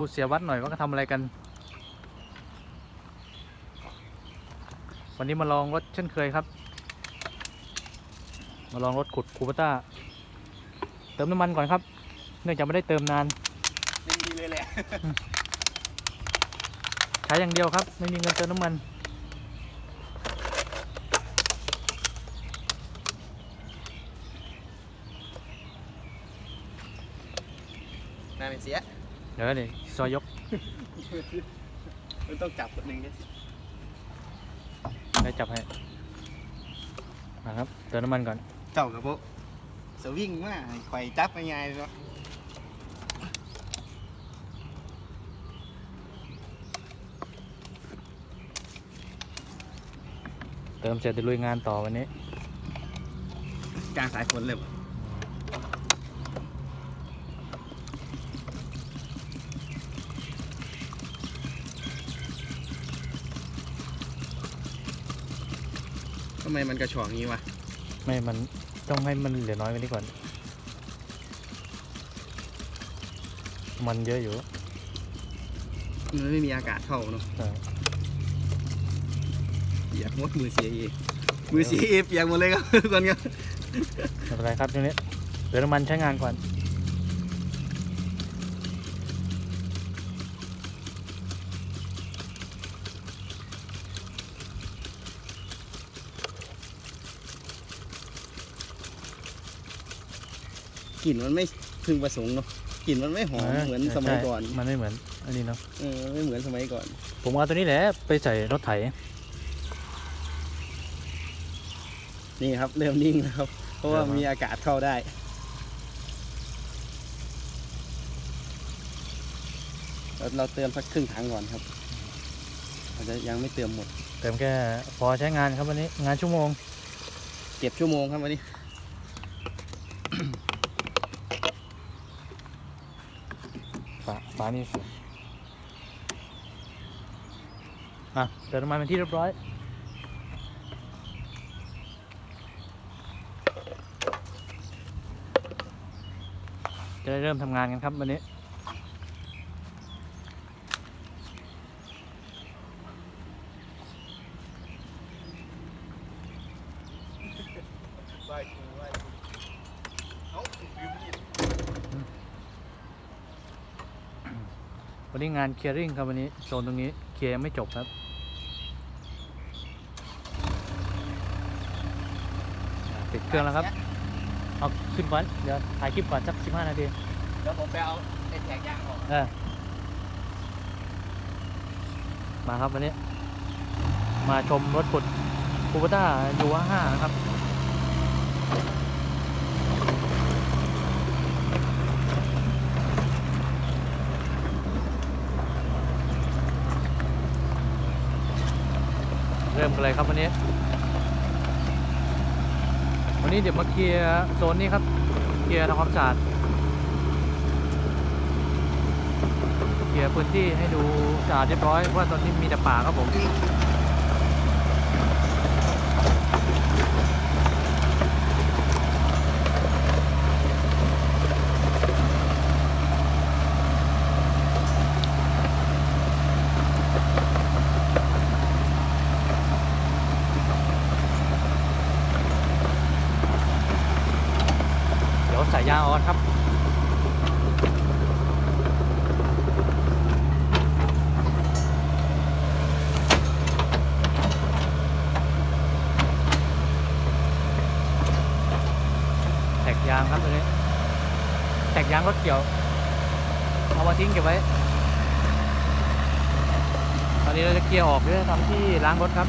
ดูเสียวัดหน่อยว่าเขาทำอะไรกัน วันนี้มาลองรถเช่นเคยครับ มาลองรถขุดคูปต้า เติมน้ำมันก่อนครับ เนื่องจากไม่ได้เติมนาน ไม่ดีเลยแหละใช้อย่างเดียวครับ ไม่มีเงินเติมน้ำมันน่าเป็นเสีย เดี๋ยวนี่ ซอยยกมันต้องจับคนหนึ่งเนี่ยได้จับให้นะครับเติมน้ำมันก่อนเจ้ากับพวกสวิ่งมาไขว่จับง่ายๆเนาะเติมเสร็จจะลุยงานต่อวันนี้ กลางสายฝนเลยำไมมันกระชอกงี้วะ ไม่มันต้องให้มันเหลือน้อยกว่านี้ก่อน มันเยอะอยู่มันไม่มีอากาศเข้าเนาะเออเปียกหมดมือเสียเองมือเสียเองเปียกหมดเลยครับทุกคนครับไม่เป็นไรครับตรงนี้เติมน้ำมันใช้งานก่อน กลิ่นมันไม่พึงประสงค์เนาะกลิ่นมันไม่หอมเหมือนสมัยก่อนใช่มันไม่เหมือนอันนี้เนาะเออไม่เหมือนสมัยก่อน ผมเอาตัวนี้แหละไปใส่รถไถ นี่ครับเริ่มนิ่งแล้วครับ เพราะว่าเริ่มแล้วมีอากาศเข้าได้เราเราเติมสักครึ่งถังก่อนครับอาจจะยังไม่เติมหมด เติมแค่พอใช้งานครับวันนี้งานชั่วโมง เก็บชั่วโมงครับวันนี้ ฝาฝานี่สิอะเติมน้ำมันเป็นที่เรียบร้อย จะได้เริ่มทำงานกันครับวันนี้ วันนี้งานเคลียร์ริ่งครับวันนี้โซนตรงนี้เคลียร์ยังไม่จบครับอ่าปิดเครื่องแล้วครับ เอาขึ้นก่อนเดี๋ยวถ่ายคลิปก่อนสัก15นาทีเดี๋ยวผมไปเอาไอ้แถกยางออกเออมาครับวันนี้ มาชมรถขุดคูปต้ายูห้านะครับ มกันเลยครับวันนี้ วันนี้เดี๋ยวมาเคลียร์โซนนี้ครับ เคลียร์ทำความสะอาดเคลียร์พื้นที่ให้ดูสะอาดเรียบร้อยเพราะว่าตอนนี้มีแต่ป่าครับผม เดี๋ยวใส่ยาง ออนครับ แตกยางครับตัวนี้ แตกยางรถเกี่ยว เอามาทิ้งเก็บไว้ ตอนนี้เราจะเคลียร์ออกเพื่อทำที่ล้างรถครับ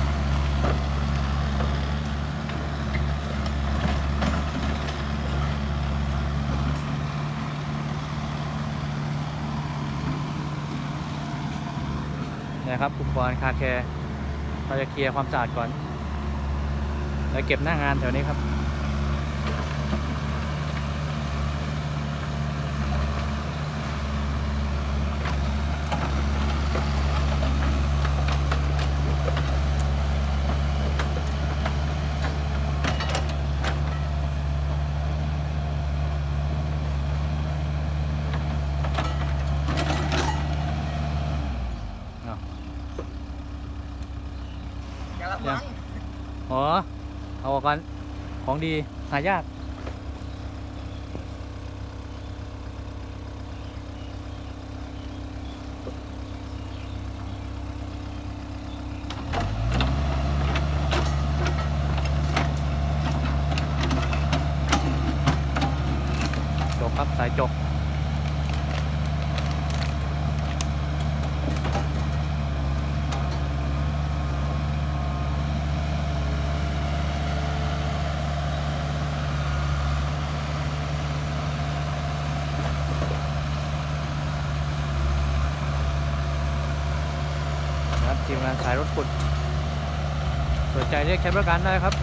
นะครับอุปกรณ์คาแคร์เราจะเคลียร์ความสะอาดก่อนแล้วเก็บหน้างานแถวนี้ครับ กกันของดีหายาก จกครับ สายจก นะครับทีม งานสายรถขุดสนใจเรียกใช้บริการได้ครับ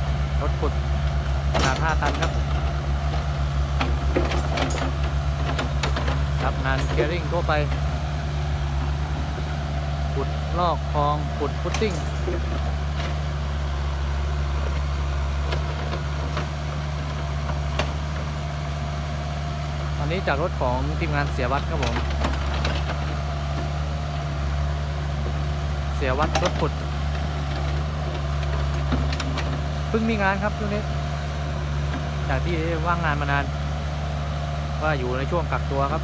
รถขุดขนาด5ตันครับ รับงานเคลียร์ริ่งทั่วไป ขุดลอกคลองขุดพุตติ้งอันนี้จากรถของทีมงานเสียวัดครับผม เสียวัดรถขุดเพิ่งมีงานครับช่วงนี้จากที่ว่างงานมานาน ว่าอยู่ในช่วงกักตัวครับ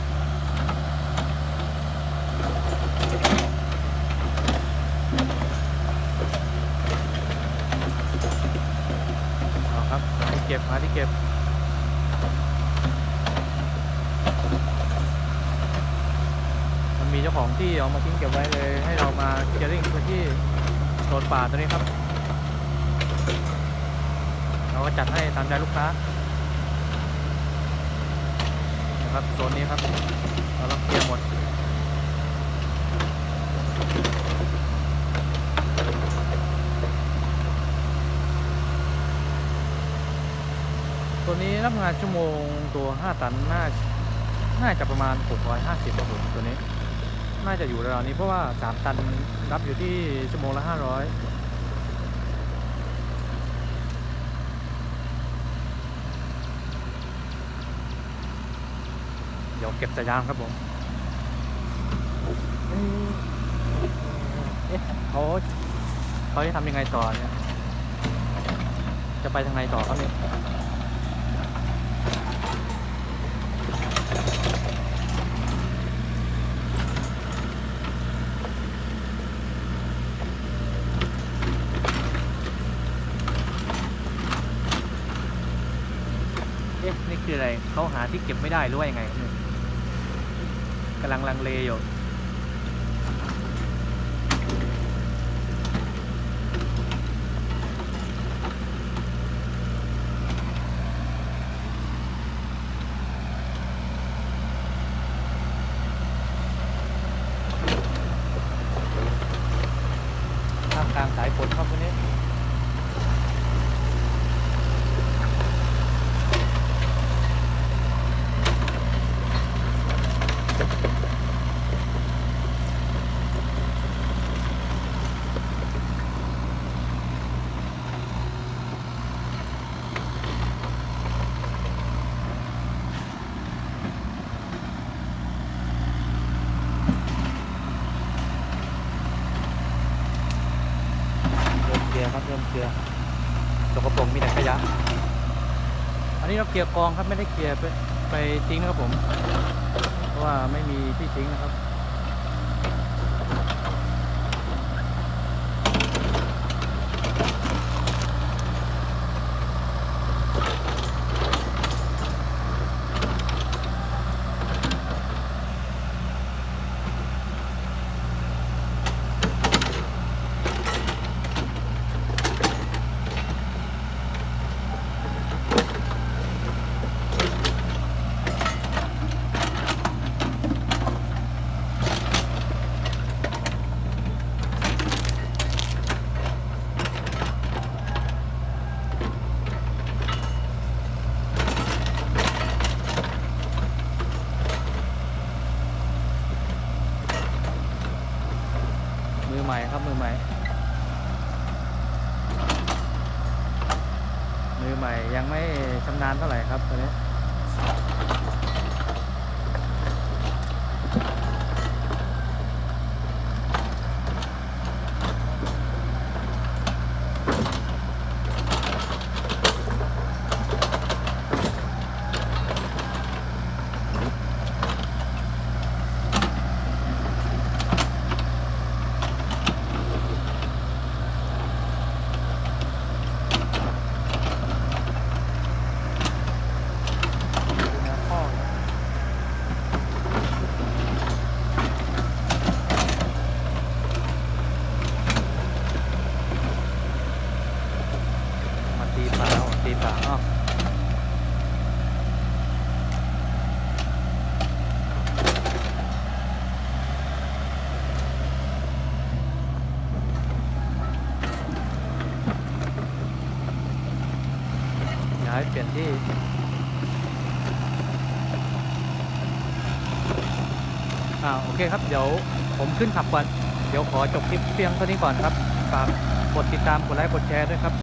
เอาครับที่เก็บหาที่เก็บ มันมี เจ้าของที่เอามาทิ้งเก็บไว้เลย ให้เรามาเคลียร์ริ่งพื้นที่โซนป่าตัวนี้ครับ เราก็จัดให้ตามใจลูกค้านะครับโซนนี้ครับ เราเคลียร์หมดตัวนี้รับงานชั่วโมงตัว 5 ตันน่าน่าจะประมาณ650ครับผมตัวนี้ น่าจะอยู่ราวๆนี้เพราะว่า 3 ตันรับอยู่ที่ชั่วโมงละ 500เดี๋ยวเก็บสายยางครับผมเอ๊ะเขาเขาจะทำยังไงต่อเนี่ย จะไปทางไหนต่อครับเนี่ย เอ๊ะ นี่คืออะไร เขาหาที่เก็บไม่ได้หรือว่ายังไงกำลังลังเลอยู่ ท่ามกลางสายฝนครับวันนี้ เริ่มเค ลียร์ครับเริ่มเคลียร์สกปรกมีแต่ขยะอันนี้เราเคลียร์กองครับไม่ได้เคลียร์ไปไปทิ้งนะครับผม เพราะว่าไม่มีที่ทิ้งนะครับ อใหม่ครับมือใหม่ มือใหม่ยังไม่ชำนาญเท่าไหร่ครับตอนนี้ ให้เปลี่ยนที่อ่าโอเคครับ เดี๋ยวผมขึ้นขับก่อน เดี๋ยวขอจบคลิปเพียงเท่านี้ก่อนครับ ฝากกดติดตาม กดไลค์ กดแชร์ด้วยครับ